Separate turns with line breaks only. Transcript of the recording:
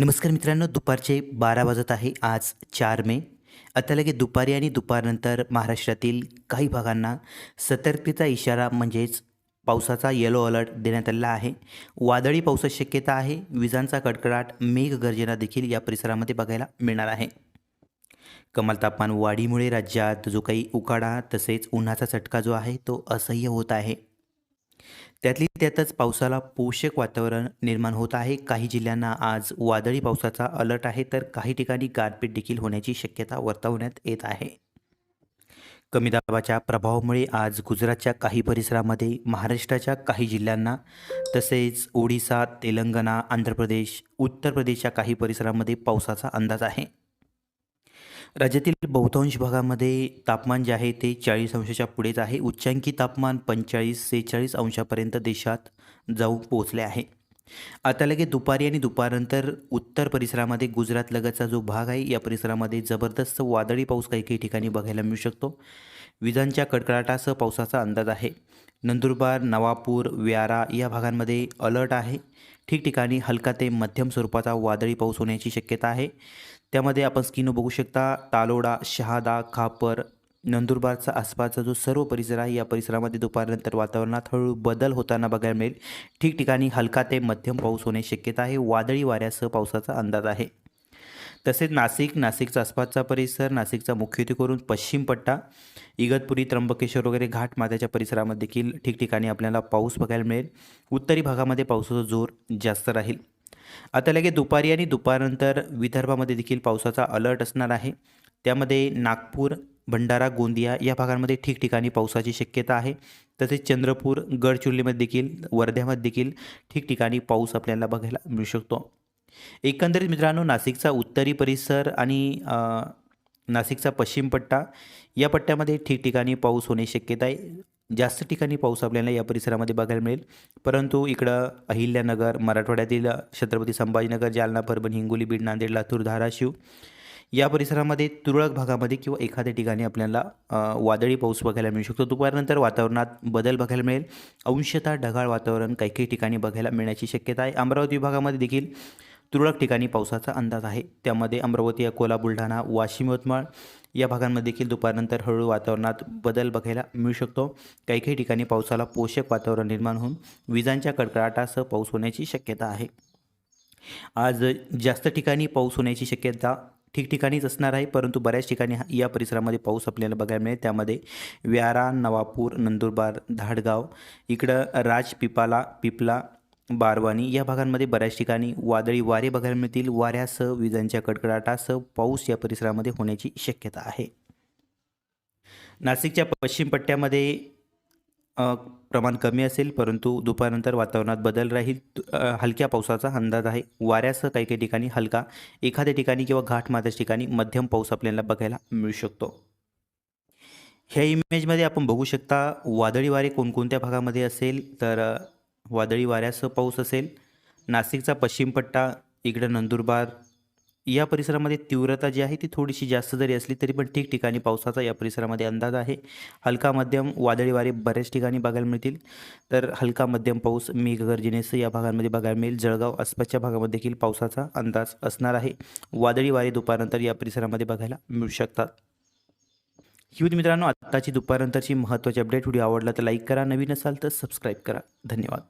नमस्कार मित्रांनो दुपारचे बारा वाजत आहे आज चार मे. आता लगे दुपारी आणि दुपारनंतर महाराष्ट्रातील काही भागांना सतर्कतेचा इशारा म्हणजेच पावसाचा येलो अलर्ट देण्यात आलेला आहे. वादळी पावसाची शक्यता आहे विजांचा कडकडाट मेघगर्जना देखील या परिसरामध्ये बघायला मिळणार आहे. कमाल तापमान वाढीमुळे राज्यात जो काही उकाडा तसेच उन्हाचा चटका जो आहे तो असह्य होत आहे. त्यातली त्यातच पावसाला पोषक वातावरण निर्माण होत आहे. काही जिल्ह्यांना आज वादळी पावसाचा अलर्ट आहे तर काही ठिकाणी गारपीट देखील होण्याची शक्यता वर्तवण्यात येत आहे. कमी दाबाच्या प्रभावामुळे आज गुजरातच्या काही परिसरामध्ये महाराष्ट्राच्या काही जिल्ह्यांना तसेच ओडिसा तेलंगणा आंध्र प्रदेश उत्तर प्रदेशच्या काही परिसरामध्ये पावसाचा अंदाज आहे. राज्यातील बहुतांश भागामध्ये तापमान जे आहे ते चाळीस अंशाच्या पुढेच आहे. उच्चांकी तापमान पंचेचाळीस सेहेचाळीस अंशापर्यंत देशात जाऊन पोहोचले आहे. आता लगे दुपारी आणि दुपारनंतर उत्तर परिसरामध्ये गुजरातलगतचा जो भाग आहे या परिसरामध्ये जबरदस्त वादळी पाऊस काही काही ठिकाणी बघायला मिळू शकतो. विजांच्या कडकडाटासह पावसाचा अंदाज आहे. नंदुरबार नवापूर व्यारा या भागांमध्ये अलर्ट आहे. ठिकठिकाणी हलका ते मध्यम स्वरूपाचा वादळी पाऊस होण्याची शक्यता आहे. त्यामध्ये आपण स्किन बघू शकता. तालोडा शहादा खापर नंदुरबारचा आसपासचा जो सर्व परिसर आहे या परिसरामध्ये दुपारनंतर वातावरणात हळूहळू बदल होताना बघायला मिळेल. ठिकठिकाणी हलका ते मध्यम पाऊस होण्याची शक्यता आहे. वादळी वाऱ्यासह पावसाचा अंदाज आहे. तसेच नाशिक नाशिकचा आसपासचा परिसर नाशिकचा मुख्यत्वे करून पश्चिम पट्टा इगतपुरी त्र्यंबकेश्वर वगैरे घाट माथ्याच्या परिसरामध्ये देखील ठिकठिकाणी आपल्याला पाऊस बघायला मिळेल. उत्तरी भागामध्ये पावसाचा जोर जास्त राहील. आता लगे दुपारी आणि दुपारनंतर विदर्भामध्ये देखील पावसाचा अलर्ट असणार आहे. त्यामध्ये नागपूर भंडारा गोंदिया या भागांमध्ये ठिकठिकाणी पावसाची शक्यता आहे. तसेच चंद्रपूर गडचिरोलीमध्ये देखील वर्ध्यामध्ये देखील ठिकठिकाणी पाऊस आपल्याला बघायला मिळू शकतो. एकंदरीत मित्रांनो नाशिकचा उत्तरी परिसर आणि नाशिकचा पश्चिम पट्टा या पट्ट्यामध्ये ठिकठिकाणी पाऊस होण्याची शक्यता आहे. जास्त ठिकाणी पाऊस आपल्याला या परिसरामध्ये बघायला मिळेल. परंतु इकडं अहिल्यानगर मराठवाड्यातील छत्रपती संभाजीनगर जालना परभणी हिंगोली बीड नांदेड लातूर धाराशिव या परिसरामध्ये तुरळक भागामध्ये किंवा एखाद्या ठिकाणी आपल्याला वादळी पाऊस बघायला मिळू शकतो. दुपारनंतर वातावरणात बदल बघायला मिळेल. अंशतः ढगाळ वातावरण काही काही ठिकाणी बघायला मिळण्याची शक्यता आहे. अमरावती विभागामध्ये देखील तुरळक ठिकाणी पावसाचा अंदाज आहे. त्यामध्ये अमरावती अकोला बुलढाणा वाशिम यवतमाळ या भागांमध्ये देखील दुपारनंतर हळूहळू वातावरणात बदल बघायला मिळू शकतो. काही काही ठिकाणी पावसाला पोषक वातावरण निर्माण होऊन विजांच्या कडकडाटासह पाऊस होण्याची शक्यता आहे. आज जास्त ठिकाणी पाऊस होण्याची शक्यता ठिकठिकाणीच असणार आहे परंतु बऱ्याच ठिकाणी या परिसरामध्ये पाऊस आपल्याला बघायला मिळेल. त्यामध्ये व्यारा नवापूर नंदुरबार धाडगाव इकडं राज पिपाला पिपला बारवानी या भागांमध्ये बऱ्याच ठिकाणी वादळी वारे बघायला मिळतील. वाऱ्यासह विजांच्या कडकडाटासह पाऊस या परिसरामध्ये होण्याची शक्यता आहे. नाशिकच्या पश्चिम पट्ट्यामध्ये प्रमाण कमी असेल परंतु दुपारनंतर वातावरणात बदल राहील. हलक्या पावसाचा अंदाज आहे. वाऱ्यासह काही काही ठिकाणी हलका एखाद्या ठिकाणी किंवा घाटमाथ्याच्या ठिकाणी मध्यम पाऊस आपल्याला बघायला मिळू शकतो. ह्या इमेजमध्ये आपण बघू शकता वादळी वारे कोणकोणत्या भागामध्ये असेल तर वादळी वाऱ्यासह पाऊस असेल नाशिकचा पश्चिम पट्टा इकडं नंदुरबार या परिसरामध्ये तीव्रता जी आहे ती थोडीशी जास्त जरी असली तरी पण ठिकठिकाणी पावसाचा या परिसरामध्ये अंदाज आहे. हलका मध्यम वादळी वारे बऱ्याच ठिकाणी बघायला मिळतील. तर हलका मध्यम पाऊस मेघगर्जनेसह या भागांमध्ये बघायला मिळेल. जळगाव आसपासच्या भागामध्ये देखील पावसाचा अंदाज असणार आहे. वादळी वारे दुपारनंतर या परिसरामध्ये बघायला मिळू शकतात. ही होती मित्रांनो आत्ताची दुपारनंतरची महत्त्वाची अपडेट व्हिडिओ आवडला तर लाईक करा. नवीन असाल तर सबस्क्राईब करा. धन्यवाद.